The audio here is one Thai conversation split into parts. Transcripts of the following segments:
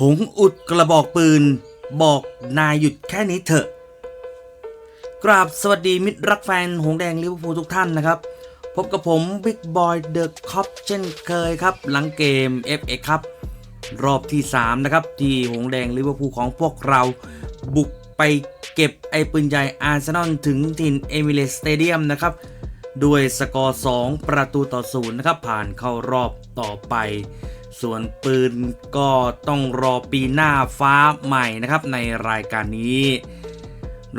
หงอุดกระบอกปืน บอกนายหยุดแค่นี้เถอะ กราบสวัสดีมิตรรักแฟน หงแดงลิเวอร์พูลทุกท่านนะครับ พบกับผมบิ๊กบอยเดอะคอปเช่นเคยครับ หลังเกม FA ครับ รอบที่ 3 นะครับ ที่หงแดงลิเวอร์พูลของพวกเรา บุกไปเก็บไอปืนใหญ่อาร์เซนอลถึงถิ่นเอมิเรตสเตเดียมนะครับ ด้วยสกอร์ 2 ประตูต่อศูนย์นะครับ ผ่านเข้ารอบต่อไป ส่วนปืนก็ต้องรอปีหน้าฟ้าใหม่นะครับในรายการนี้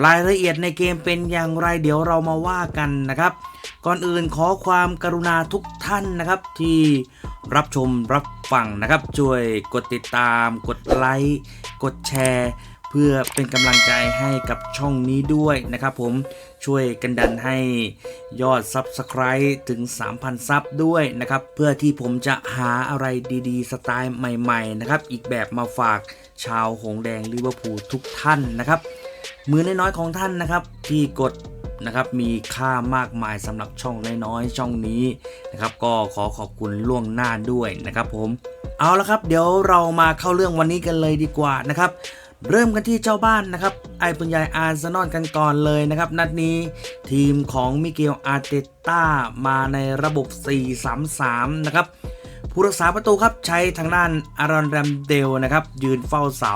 รายละเอียดในเกมเป็นอย่างไรเดี๋ยวเรามาว่ากันนะครับ ก่อนอื่นขอความกรุณาทุกท่านนะครับ ที่รับชมรับฟังนะครับ ช่วยกดติดตาม กดไลค์กดแชร์ เพื่อเป็นกำลังใจให้กับช่องนี้ด้วยนะครับผม ช่วยกันดันให้ยอด Subscribe ถึง 3,000 ซับด้วยนะครับ เพื่อที่ผมจะหาอะไรดีๆ สไตล์ใหม่ๆ นะครับ อีกแบบมาฝากชาวหงแดงลิเวอร์พูลทุกท่านนะครับ มือน้อยๆของท่านนะครับ ที่กดนะครับมีค่ามากมายสำหรับช่องน้อยๆช่องนี้นะครับ ก็ขอขอบคุณล่วงหน้าด้วยนะครับผมเอาละครับ เดี๋ยวเรามาเข้าเรื่องวันนี้กันเลยดีกว่านะครับ เริ่มกันที่เจ้าบ้านนะครับ ไอปุญญายอาร์เซนอลกันก่อนเลยนะครับ นัดนี้ทีมของมิเกลอาร์เตต้ามาในระบบ 4-3-3 นะครับ ผู้รักษาประตูครับใช้ทางด้านอารอนแรมเดลนะครับ ยืนเฝ้าเสา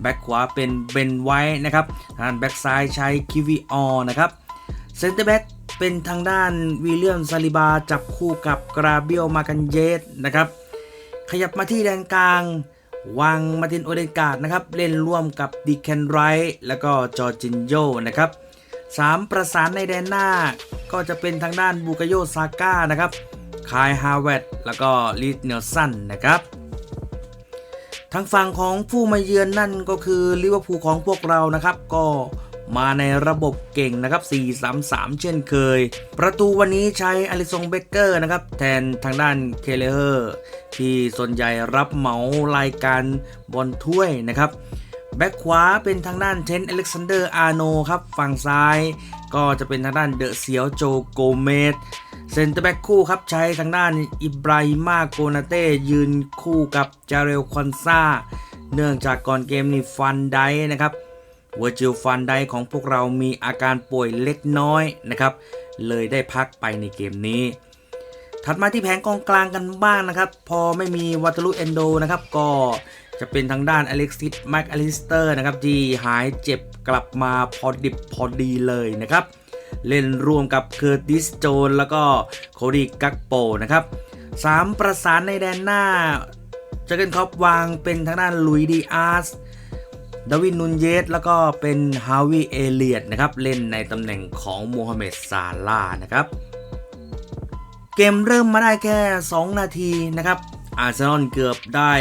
แบ็คขวาเป็นเบนไว้นะครับทางแบ็คซ้ายใช้คิวิออนะครับเซนเตอร์แบ็กเป็นทางด้านวิลเลียมซาลิบาจับคู่กับกราเบียลมากันเยสนะครับ ขยับมาที่แดนกลาง วังมาตินโอเดนกาดนะครับ เล่นร่วมกับดิแคนไรท์แล้วก็จอร์จินโยนะครับสามประสานในแดนหน้า ก็จะเป็นทางด้านบูกโยซาก้านะครับคายฮาวเวตแล้วก็ลีดเนลสันนะครับทางฝั่งของผู้มาเยือนนั่นก็คือลิเวอร์พูลของพวกเรานะครับ ก็ มาในระบบเก่งนะครับ 4-3-3 เช่นเคย ประตูวันนี้ใช้อลิซงเบเกอร์นะครับ แทนทางด้านเคเลเฮอร์ที่ส่วนใหญ่รับเหมารายการบอลถ้วยนะครับแบ็คขวาเป็นทางด้านเทนอเล็กซานเดอร์อาโนครับ ฝั่งซ้ายก็จะเป็นทางด้านเดอะเซียวโจโกเมสเซนเตอร์แบ็คคู่ครับ ใช้ทางด้านอิบราฮิมาโกนาเต้ยืนคู่กับจาเรลคอนซาเนื่องจากก่อนเกมนี่ฟันไดนะครับ เวอร์จิลฟันไดของพวกเรามีอาการป่วยเล็กน้อยนะครับ เลยได้พักไปในเกมนี้ ถัดมาที่แผงกองกลางกันบ้างนะครับ พอไม่มีวัตลุเอนโดนะครับก็จะเป็นทางด้านอเล็กซิสแม็กอลิสเตอร์นะครับที่หายเจ็บกลับมาพอดิบพอดีเลยนะครับ เล่นร่วมกับเคอร์ติสโจนแล้วก็โคดีกักโปนะครับสามประสานในแดนหน้าเจอกันครอปวางเป็นทางด้านลุยดีอาร์ส ดาวินนุนเยสแล้วก็เป็นฮาวิเอเลียดนะครับเล่นในตำแหน่งของโมฮัมเหม็ดซาลานะครับ เกมเริ่มมาได้แค่ 2 นาทีนะครับ อาร์เซนอลเกือบได้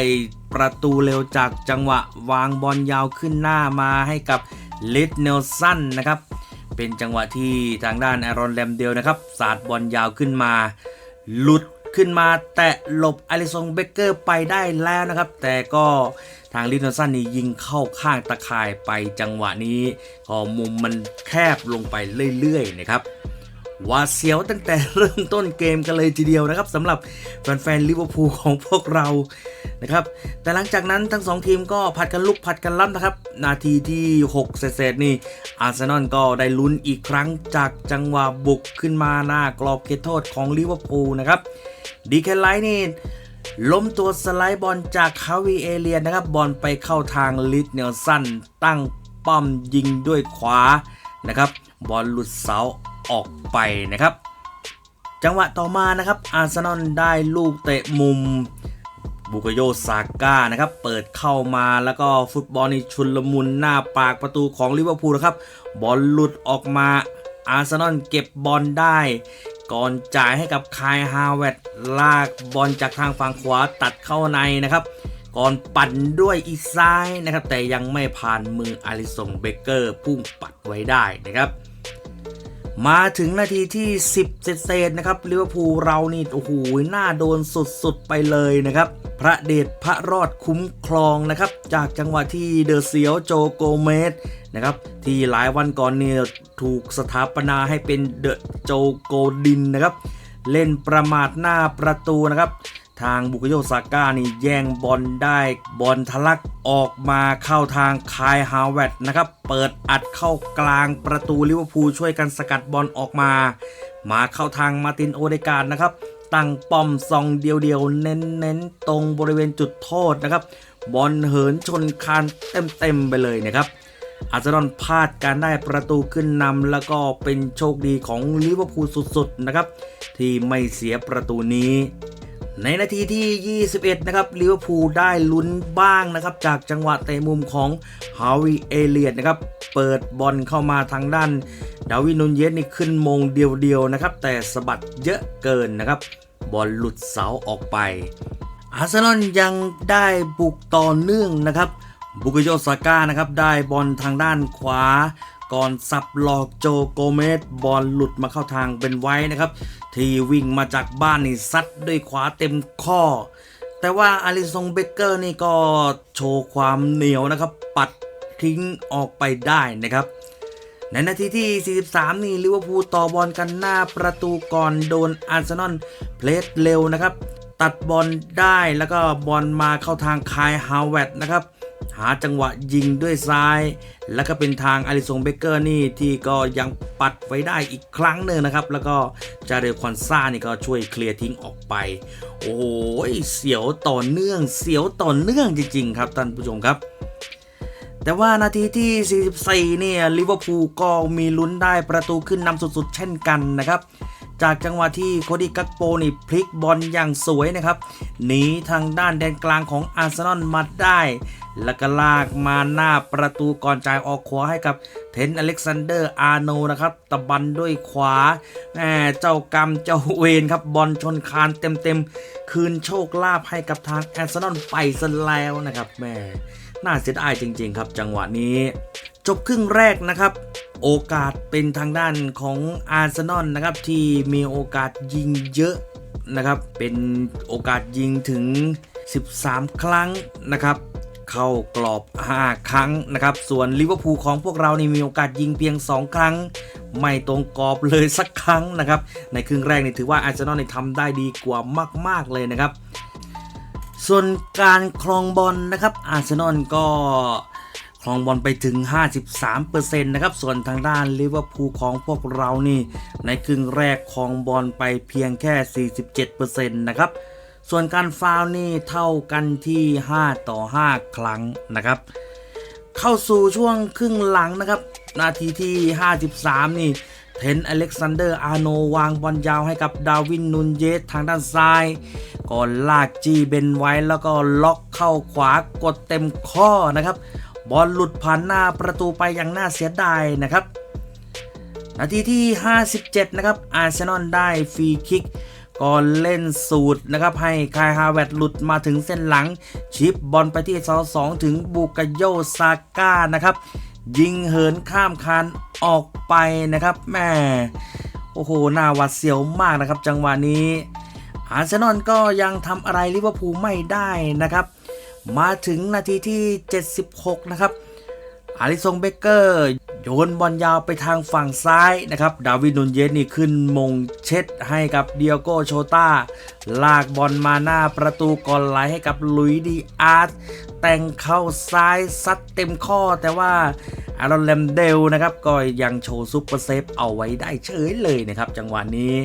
ประตูเร็วจากจังหวะวางบอลยาวขึ้นหน้ามาให้กับลิดเนลสันนะครับ เป็นจังหวะที่ทางด้านแอรอนแรมเดลนะครับสาดบอลยาวขึ้นมา หลุดขึ้นมาแตะหลบอลิซงเบเกอร์ไปได้แล้วนะครับ แต่ก็ ทางลิดเนสันนี่ยิงเข้าข้างตะข่ายไปจังหวะนี้พอมุมมันแคบลงไปเรื่อยๆนะครับว่าเสียวตั้งแต่เริ่มต้นเกมกันเลยทีเดียวนะครับสำหรับแฟนๆลิเวอร์พูลของพวกเรานะครับ แต่หลังจากนั้นทั้ง 2 ทีมก็ผัดกันลุกผัดกันรับนะครับ นาทีที่ 6 เศษนี่อาร์เซนอลก็ได้ลุ้นอีกครั้งจากจังหวะบุกขึ้นมาหน้ากรอบเขตโทษของลิเวอร์พูลนะครับดีแคไลท์นี่ ล้มตัวสไลด์บอลจากคาวีเอเลียนนะครับบอลไปเข้าทางลิดเนลสันตั้งป้อมยิงด้วยขวานะครับบอลหลุดเสาออกไปนะครับ จังหวะต่อมานะครับอาร์เซนอลได้ลูกเตะมุมบุกโยซาก้านะครับเปิดเข้ามาแล้วก็ฟุตบอลนี่ชุนลมุนหน้าปากประตูของลิเวอร์พูลนะครับบอลหลุดออกมาอาร์เซนอลเก็บบอลได้ ก่อนจ่ายให้กับคายฮาวเวตลากบอลจากทางฝั่งขวาตัดเข้าในนะครับ ก่อนปั่นด้วยอีซ้ายนะครับ แต่ยังไม่ผ่านมืออาริสงเบเกอร์พุ่งปัดไว้ได้นะครับมาถึงนาทีที่ 10 เศษนะครับลิเวอร์พูลเรานี่โอ้โหหน่าโดนสุดๆไปเลยนะครับ พระเดชพระรอดคุ้มครองนะครับ จากจังหวะที่เดอะเซียวโจโกเมส นะครับ ที่หลายวันก่อนเนี่ยถูกสถาปนาให้เป็นเดอะโจโกดินนะครับ เล่นประมาทหน้าประตูนะครับ ทางบุกโยซาก้านี่แย่งบอลได้บอลทะลักออกมาเข้าทางคายฮาวเวตนะครับ เปิดอัดเข้ากลางประตูลิเวอร์พูลช่วยกันสกัดบอลออกมา มาเข้าทางมาตินโอเดการ์ดนะครับตั้งป้อมซองเดียวๆ เน้นๆ ตรงบริเวณจุดโทษนะครับ บอลเหินชนคานเต็มๆ ไปเลยนะครับ อาร์เซนอลพลาดการได้ประตูขึ้นนำแล้วก็เป็นโชคดีของลิเวอร์พูลสุดๆนะครับที่ไม่เสียประตูนี้ ในนาทีที่ 21 นะครับลิเวอร์พูลได้ลุ้นบ้างนะครับจากจังหวะเตะมุมของฮาวิเอเลียตนะครับเปิดบอลเข้ามาทางด้านดาวินนูนเยสนี่ขึ้นมงเดียวๆนะครับแต่สะบัดเยอะเกินนะครับบอลหลุดเสาออกไปอาร์เซนอลยังได้บุกต่อเนื่องนะครับ บุกิโยซาก้านะครับได้บอลทางด้านขวา ก่อนสับหลอกโจโกเมสบอลหลุดมาเข้าทางเป็นไว้นะครับ ที่วิ่งมาจากบ้านนี่ซัดด้วยขวาเต็มข้อ แต่ว่าอาริซงเบเกอร์นี่ก็โชว์ความเหนียวนะครับ ปัดทิ้งออกไปได้นะครับ ในนาทีที่ 43 นี่ลิเวอร์พูลต่อบอลกันหน้าประตูก่อนโดนอาร์เซนอลเพลสเร็วนะครับ ตัดบอลได้แล้วก็บอลมาเข้าทางคายฮาวเวตนะครับ หาจังหวะยิงด้วยซ้าย แล้วก็เป็นทางอาริซงเบเกอร์นี่ที่ก็ยังปัดไว้ได้อีกครั้งหนึ่งนะครับ แล้วก็จาเรลคอนซ่านี่ก็ช่วยเคลียร์ทิ้งออกไป โอ้ยเสียวต่อเนื่องเสียวต่อเนื่องจริงๆครับท่านผู้ชมครับแต่ว่านาทีที่ 44 เนี่ย ลิเวอร์พูลก็มีลุ้นได้ประตูขึ้นนำสุดๆ เช่นกันนะครับ จากจังหวะที่โคดีกักโปนี่พลิกบอลอย่างสวยนะครับหนีทางด้านแดนกลางของอาร์เซนอลมาได้ แล้วก็ลากมาหน้าประตูก่อนจ่ายออกขวาให้กับเทนอเล็กซานเดอร์อาร์โนนะครับตะบันด้วยขวาแหมเจ้ากรรมเจ้าเวรครับบอลชนคานเต็มๆ คืนโชคลาภให้กับทางอาร์เซนอลไปซะแล้วนะครับแหม่น่าเสียดายจริง ๆ ครับจังหวะนี้ จบครึ่งแรกนะครับ โอกาสเป็นทางด้านของอาร์เซนอลนะครับที่มีโอกาสยิงเยอะนะครับ เป็นโอกาสยิงถึง 13 ครั้งนะครับ เข้ากรอบ 5 ครั้งนะครับ ส่วนลิเวอร์พูลของพวกเรานี่มีโอกาสยิงเพียง 2 ครั้ง ไม่ตรงกรอบเลยสักครั้งนะครับ ในครึ่งแรกนี่ถือว่าอาร์เซนอลนี่ทำได้ดีกว่ามาก ๆ เลยนะครับ ส่วนการครองบอลนะครับอาร์เซนอลก็ ครองบอลไปถึง 53%นะครับ ส่วนทางด้านลิเวอร์พูลของพวกเรานี่ ในครึ่งแรกครองบอลไปเพียงแค่ 47%นะครับ ส่วนการฟาวล์นี่เท่ากันที่ 5 ต่อ 5 ครั้งนะครับ เข้าสู่ช่วงครึ่งหลังนะครับ นาทีที่ 53 นี่เทนอเล็กซานเดอร์ อาโน วางบอลยาวให้กับดาวิน นุนเยส ทางด้านซ้าย ก่อนลากจีเบนไว้แล้วก็ล็อกเข้าขวากดเต็มข้อนะครับ บอลหลุดผ่านหน้าประตูไปอย่างน่าเสียดายนะครับ นาทีที่ 57 นะครับ อาร์เซนอลได้ฟรีคิกก่อนเล่นสูตรนะครับ ให้คายฮาเวตหลุดมาถึงเส้นหลัง ชิปบอลไปที่เสาสองถึงบูกโยซาก้านะครับ ยิงเหินข้ามคานออกไปนะครับแม่โอ้โหหน้าหวัดเสียวมากนะครับ จังหวะนี้อาร์เซนอลก็ยังทำอะไรลิเวอร์พูลไม่ได้นะครับ มาถึงนาทีที่ 76 นะครับ อาริซงเบเกอร์โยนบอลยาวไปทางฝั่งซ้ายนะครับ ดาวิดนุนเยสนี่ขึ้นมงเช็ดให้กับเดียโกโชตาลากบอลมาหน้าประตูก่อนไหลให้กับลุยดีอาร์ตแต่งเข้าซ้ายซัดเต็มข้อแต่ว่าอารอนแลมเดลนะครับก็ยังโชว์ซุปเปอร์เซฟเอาไว้ได้เฉยเลยนะครับ จังหวะนี้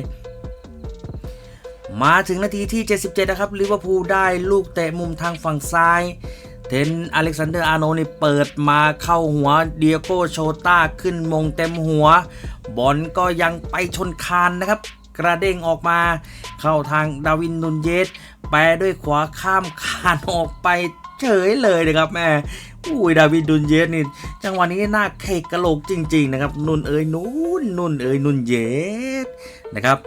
มาถึงนาทีที่ 77 นะครับลิเวอร์พูลได้ลูกเตะมุมทางฝั่งซ้าย เทนอเล็กซานเดอร์อาโนนี่เปิดมาเข้าหัวเดียโกโชต้าขึ้นมงเต็มหัว บอลก็ยังไปชนคานนะครับ กระเด้งออกมา เข้าทางดาวินนุนเยสแปรด้วยขวาข้ามคานออกไปเฉยเลยนะครับแม่อุ้ยดาวินนุนเยสนี่จังหวะนี้น่าเคกกะโหลกจริง ๆ นะครับ นุนเอ๋ยนุ่นนุนเอ๋ยนุนเยสนะครับ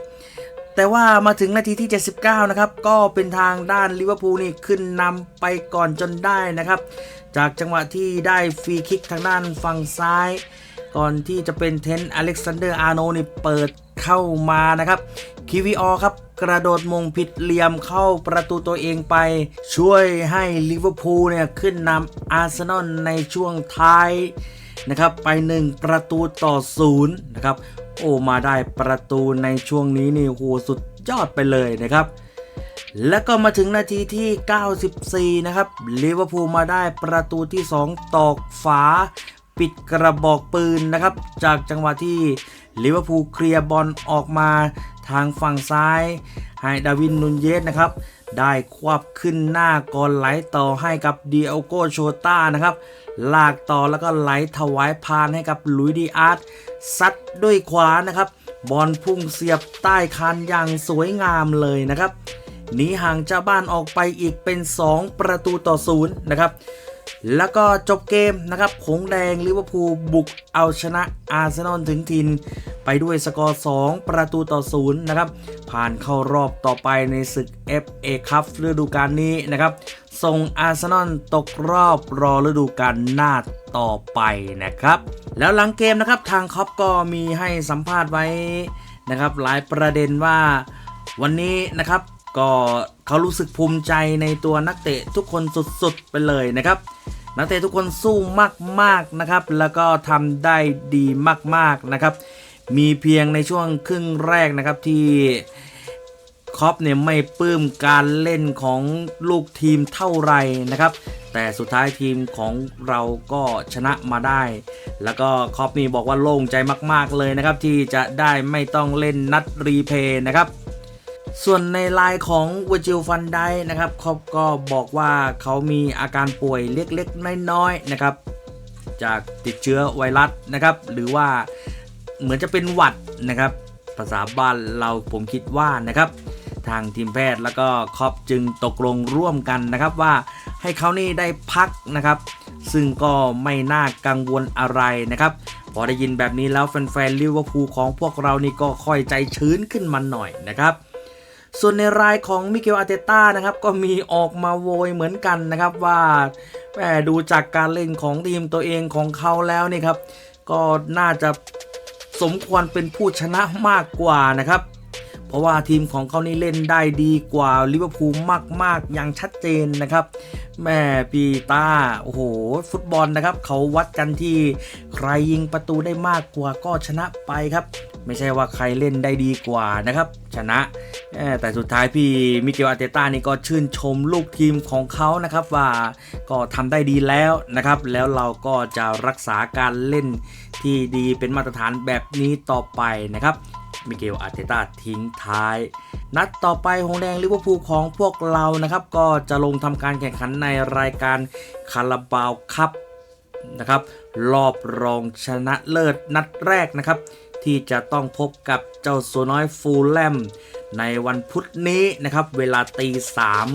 แต่ว่ามาถึงนาทีที่ 79 นะครับ ก็เป็นทางด้านลิเวอร์พูลนี่ขึ้นนำไปก่อนจนได้นะครับ จากจังหวะที่ได้ฟรีคิกทางด้านฝั่งซ้าย ก่อนที่จะเป็นเทนอเล็กซานเดอร์อาร์โนนี่เปิดเข้ามานะครับคิวิออครับกระโดดมงผิดเหลี่ยมเข้าประตูตัวเองไป ช่วยให้ลิเวอร์พูลเนี่ยขึ้นนำอาร์เซนอลในช่วงท้ายนะครับไป 1 ประตูต่อศูนย์นะครับ โอ้มาได้ประตูในช่วงนี้นี่โหสุดยอดไปเลยนะครับ แล้วก็มาถึงนาทีที่ 94 นะครับลิเวอร์พูลมาได้ประตูที่ 2 ตอกฝา ปิดกระบอกปืนนะครับ จากจังหวะที่ลิเวอร์พูลเคลียร์บอลออกมาทางฝั่งซ้ายให้ดาวินนุนเยสนะครับ ได้ควบขึ้นหน้ากอนไหลต่อให้กับเดียโกโชต้านะครับ ลากต่อแล้วก็ไหลถวายพานให้กับลุยดีอาร์ตซัดด้วยขวานะครับ บอลพุ่งเสียบใต้คานอย่างสวยงามเลยนะครับหนีห่างเจ้าบ้านออกไปอีกเป็น 2 ประตูต่อศูนย์นะครับ แล้วก็จบเกมนะครับหงแดงลิเวอร์พูลบุกเอาชนะอาร์เซนอลถึงทิน ไปด้วยสกอร์ 2 ประตูต่อศูนย์นะครับ ผ่านเข้ารอบต่อไปในศึก FA คัพฤดูกาลนี้นะครับ ส่งอาร์เซนอลตกรอบรอฤดูกาลหน้าต่อไปนะครับ แล้วหลังเกมนะครับทางคอปก็มีให้สัมภาษณ์ไว้นะครับ หลายประเด็นว่าวันนี้นะครับ ก็เขารู้สึกภูมิใจในตัวนักเตะทุกคนสุดๆไปเลยนะครับ นักเตะทุกคนสู้มากๆนะครับ แล้วก็ทำได้ดีมากๆนะครับ มีเพียงในช่วงครึ่งแรกนะครับที่คอปเนี่ยไม่ปลื้มการเล่นของลูกทีมเท่าไหรนะครับ แต่สุดท้ายทีมของเราก็ชนะมาได้ แล้วก็คอปนี่บอกว่าโล่งใจมากๆเลยนะครับ ที่จะได้ไม่ต้องเล่นนัดรีเพย์นะครับ ส่วนในลน์ของวจิลฟันไดนะครับเขาก็บอกว่าเขามีอาการป่วยเล็กๆ น้อยๆนะครับ จากติดเชื้อไวรัสนะครับ หรือว่าเหมือนจะเป็นหวัดนะครับ ภาษาบ้านเราผมคิดว่านะครับทางทีมแพทย์แล้วก็ครอปจึงตกลงร่วมกันนะครับว่าให้เขานี่ได้พักนะครับ ซึ่งก็ไม่น่ากังวลอะไรนะครับ พอได้ยินแบบนี้แล้วแฟนๆลิเวอร์พูลของพวกเรานี่ก็ค่อยใจชื้นขึ้นมาหน่อยนะครับ ส่วนในรายของมิเกลอาเตต้านะครับก็มีออกมาโวยเหมือนกันนะครับว่าแหมดูจากการเล่นของทีมตัวเองของเขาแล้วนี่ครับ ก็น่าจะสมควรเป็นผู้ชนะมากกว่านะครับ เพราะว่าทีมของเขานี่เล่นได้ดีกว่าลิเวอร์พูลมาก ๆ อย่างชัดเจนนะครับ แม่ปีตาโอ้โห ฟุตบอลนะครับ เขาวัดกันที่ใครยิงประตูได้มากกว่าก็ชนะไปครับ ไม่ใช่ว่าใครเล่นได้ดีกว่านะครับ ชนะ แต่สุดท้ายพี่มิเกลอาร์เตต้านี่ก็ชื่นชมลูกทีมของเขานะครับว่าก็ทำได้ดีแล้วนะครับ แล้วเราก็จะรักษาการเล่นที่ดีเป็นมาตรฐานแบบนี้ต่อไปนะครับมิเกลอาร์เตต้าทิ้งท้าย นัดต่อไปหงแดงลิเวอร์พูลของพวกเรานะครับ ก็จะลงทำการแข่งขันในรายการคาราบาวคัพนะครับ รอบรองชนะเลิศนัดแรกนะครับ ที่จะต้องพบกับเจ้าสัวน้อยฟูลแลมในวันพุธนี้นะครับ เวลาตีสาม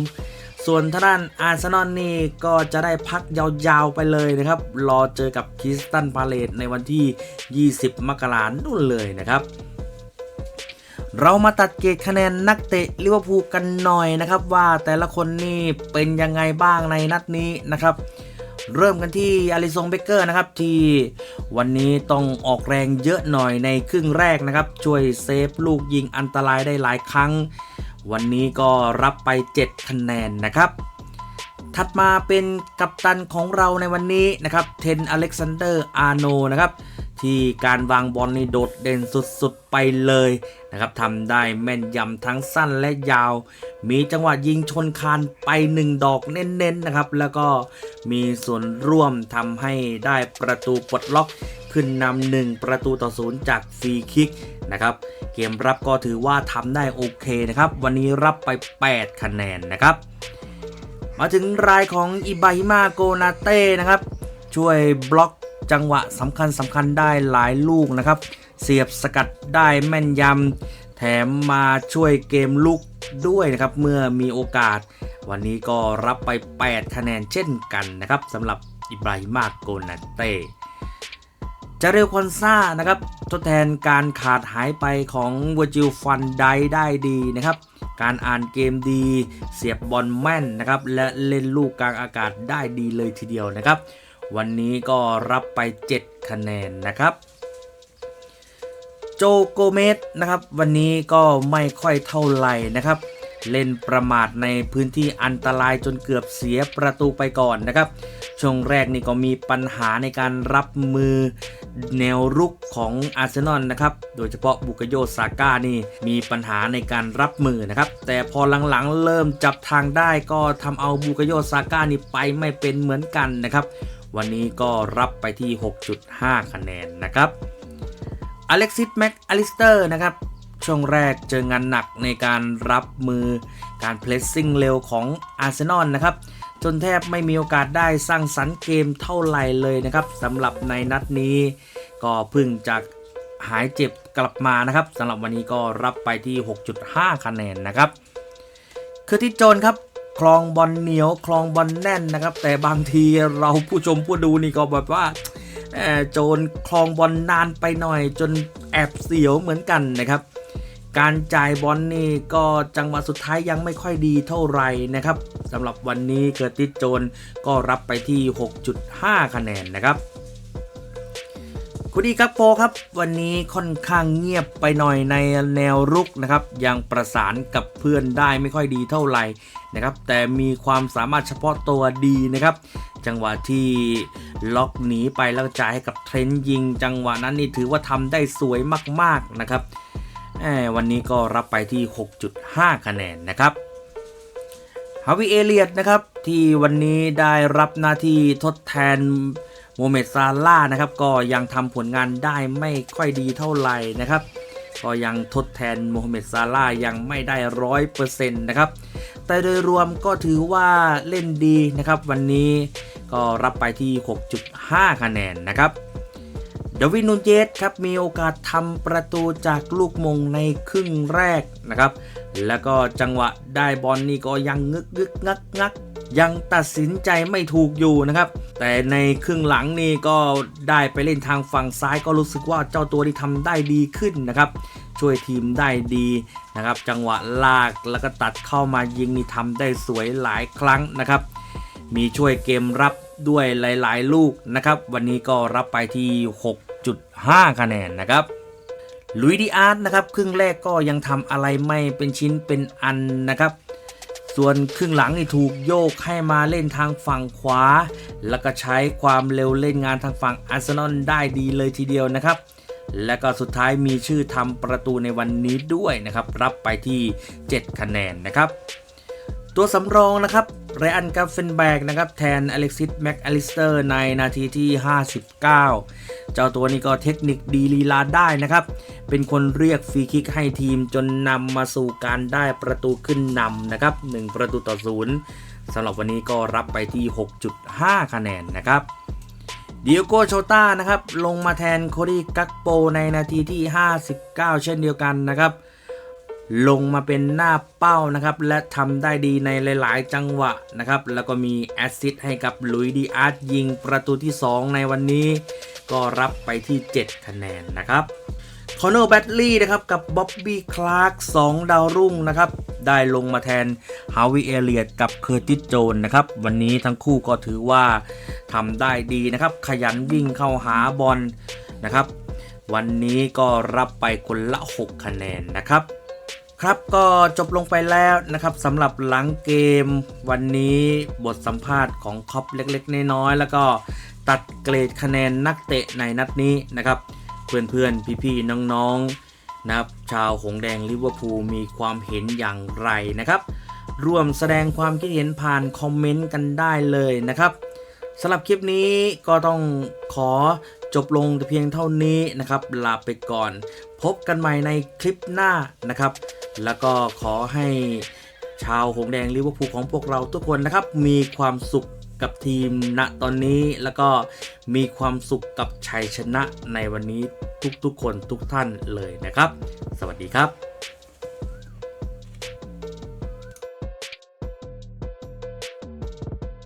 ส่วนทางด้านอาร์เซนอลนี่ก็จะได้พักยาวๆไปเลยนะครับ รอเจอกับคริสตันพาเลตในวันที่ 20 มกราคมนู่นเลยนะครับ เรามาตัดเกรดคะแนนนักเตะลิเวอร์พูลกันหน่อยนะครับ ว่าแต่ละคนนี่เป็นยังไงบ้างในนัดนี้นะครับ เริ่มกันที่อาริซงเบเกอร์นะครับ ที่วันนี้ต้องออกแรงเยอะหน่อยในครึ่งแรกนะครับ ช่วยเซฟลูกยิงอันตรายได้หลายครั้ง วันนี้ก็รับไป 7 คะแนนนะครับ ถัดมาเป็นกัปตันของเราในวันนี้นะครับเทนอเล็กซานเดอร์อาร์โนนะครับ ที่การวางบอลนี่โดดเด่นสุดๆไปเลยนะครับทำได้แม่นยำทั้งสั้นและยาว มีจังหวะยิงชนคานไป 1 ดอกเน้นๆนะครับ แล้วก็มีส่วนร่วมทำให้ได้ประตูปลดล็อกขึ้นนำหนึ่งประตูต่อศูนย์จากฟรีคิกนะครับเกมรับก็ถือว่าทำได้โอเคนะครับ วันนี้รับไป 8 คะแนนนะครับ มาถึงรายของอิบาฮิมาโกนาเต้นะครับ ช่วยบล็อก จังหวะสำคัญสำคัญได้หลายลูกนะครับ เสียบสกัดได้แม่นยำแถมมาช่วยเกมลุกด้วยนะครับเมื่อมีโอกาส วันนี้ก็รับไป 8 คะแนนเช่นกันนะครับสำหรับอิบราฮิมาโกนาเต้จาเรลคอนซานะครับทดแทนการขาดหายไปของว i จิลฟันไดได้ดีนะครับ การอ่านเกมดีเสียบบอลแม่นนะครับ และเล่นลูกกลางอากาศได้ดีเลยทีเดียวนะครับ วันนี้ก็รับไป 7 คะแนนนะครับโจโกเมสนะครับ วันนี้ก็ไม่ค่อยเท่าไหร่นะครับ เล่นประมาทในพื้นที่อันตรายจนเกือบเสียประตูไปก่อนนะครับ ช่วงแรกนี่ก็มีปัญหาในการรับมือแนวรุกของอาร์เซนอลนะครับ โดยเฉพาะบุกโยซาก้านี่มีปัญหาในการรับมือนะครับ แต่พอหลังๆเริ่มจับทางได้ก็ทำเอาบุกโยซาก้านี่ไปไม่เป็นเหมือนกันนะครับ วันนี้ก็รับไปที่ 6.5 คะแนนนะครับอเล็กซิสแม็กอลิสเตอร์นะครับ ช่วงแรกเจองานหนักในการรับมือการเพลสซิ่งเร็วของอาร์เซนอลนะครับ จนแทบไม่มีโอกาสได้สร้างสรรค์เกมเท่าไหร่เลยนะครับสำหรับในนัดนี้ ก็พิ่งจะหายเจ็บกลับมานะครับสำหรับวันนี้ก็รับไปที่ 6.5 คะแนนนะครับคือที่โจนครับ คลองบอลเหนียวคลองบอลแน่นนะครับ แต่บางทีเราผู้ชมผู้ดูนี่ก็แบบว่าเออโจนคลองบอลนานไปหน่อย จนแอบเสียวเหมือนกันนะครับ การจ่ายบอลนี่ก็จังหวะสุดท้ายยังไม่ค่อยดีเท่าไหร่นะครับสำหรับวันนี้เกิร์ติสโจนก็รับไปที่ 6.5 คะแนนนะครับ คุณดีครับโปครับ วันนี้ค่อนข้างเงียบไปหน่อยในแนวรุกนะครับ ยังประสานกับเพื่อนได้ไม่ค่อยดีเท่าไหร่นะครับ แต่มีความสามารถเฉพาะตัวดีนะครับ จังหวะที่ล็อกหนีไปแล้วจ่ายให้กับเทรนต์ยิง จังหวะนั้นนี่ถือว่าทำได้สวยมากๆนะครับวันนี้ก็รับไปที่ 6.5 คะแนนนะครับฮาวิเอเลียตนะครับที่วันนี้ได้รับหน้าที่ทดแทน โมเมดซาร่าห์นะครับก็ยังทำผลงานได้ไม่ค่อยดีเท่าไหร่นะครับ ก็ยังทดแทนโมฮัมเหม็ดซาร่าห์ยังไม่ได้ร้อยเปอร์เซ็นต์นะครับ แต่โดยรวมก็ถือว่าเล่นดีนะครับ วันนี้ก็รับไปที่ 6.5 คะแนนนะครับเดวินนูนเยสครับมีโอกาสทำประตูจากลูกมงในครึ่งแรกนะครับ แล้วก็จังหวะได้บอลนี่ก็ยังงึกงึกงักงัก ยังตัดสินใจไม่ถูกอยู่นะครับ แต่ในครึ่งหลังนี่ก็ได้ไปเล่นทางฝั่งซ้ายก็รู้สึกว่าเจ้าตัวที่ทำได้ดีขึ้นนะครับ ช่วยทีมได้ดีนะครับ จังหวะลากแล้วก็ตัดเข้ามายิงนี่ทำได้สวยหลายครั้งนะครับ มีช่วยเกมรับด้วยหลาย ๆ ลูกนะครับ วันนี้ก็รับไปที่ 6.5 คะแนนนะครับลุยดิอาร์ตนะครับ ครึ่งแรกก็ยังทำอะไรไม่เป็นชิ้นเป็นอันนะครับ ส่วนครึ่งหลังนี่ถูกโยกให้มาเล่นทางฝั่งขวา แล้วก็ใช้ความเร็วเล่นงานทางฝั่งอาร์เซนอลได้ดีเลยทีเดียวนะครับ และก็สุดท้ายมีชื่อทำประตูในวันนี้ด้วยนะครับ รับไปที่ 7 คะแนนนะครับ ตัวสำรองนะครับ ไรอันกัฟเฟนแบกนะครับแทนอเล็กซิสแม็กอลิสเตอร์ในนาทีที่ 59 เจ้าตัวนี้ก็เทคนิคดีลีลาได้นะครับ เป็นคนเรียกฟรีคิกให้ทีมจนนำมาสู่การได้ประตูขึ้นนำนะครับ 1 ประตูต่อศูนย์สำหรับวันนี้ก็รับไปที่ 6.5 คะแนนนะครับเดียโกโชต้านะครับลงมาแทนโคดีกักโปในนาทีที่ 59 เช่นเดียวกันนะครับ ลงมาเป็นหน้าเป้านะครับ และทำได้ดีในหลาย ๆ จังหวะนะครับ แล้วก็มีแอสซิสต์ให้กับลุยดีอาร์ตยิงประตูที่ 2 ในวันนี้ ก็รับไปที่ 7 คะแนนนะครับคอนเนอร์แบตลี่นะครับกับบ๊อบบี้คลาร์ก2ดาวรุ่งนะครับ ได้ลงมาแทนฮาวิเอเลียตกับเคอร์ติสโจนนะครับ วันนี้ทั้งคู่ก็ถือว่าทำได้ดีนะครับ ขยันวิ่งเข้าหาบอลนะครับ วันนี้ก็รับไปคนละ 6 คะแนนนะครับ ครับก็จบลงไปแล้วนะครับสำหรับหลังเกมวันนี้บทสัมภาษณ์ของคอปเล็กๆ น้อยๆแล้วก็ตัดเกรดคะแนนนักเตะในนัดนี้นะครับ เพื่อนๆ พี่ๆ น้องๆนะครับชาวหงแดงลิเวอร์พูลมีความเห็นอย่างไรนะครับ ร่วมแสดงความคิดเห็นผ่านคอมเมนต์กันได้เลยนะครับสำหรับคลิปนี้ก็ต้องขอจบลงแต่เพียงเท่านี้นะครับ ลาไปก่อน พบกันใหม่ในคลิปหน้านะครับ แล้วก็ขอให้ชาวหงแดงลิเวอร์พูลของพวกเราทุกคนนะครับ มีความสุขกับทีมณตอนนี้แล้วก็มีความสุขกับชัยชนะในวันนี้ทุกๆคนทุกท่านเลยนะครับ สวัสดีครับ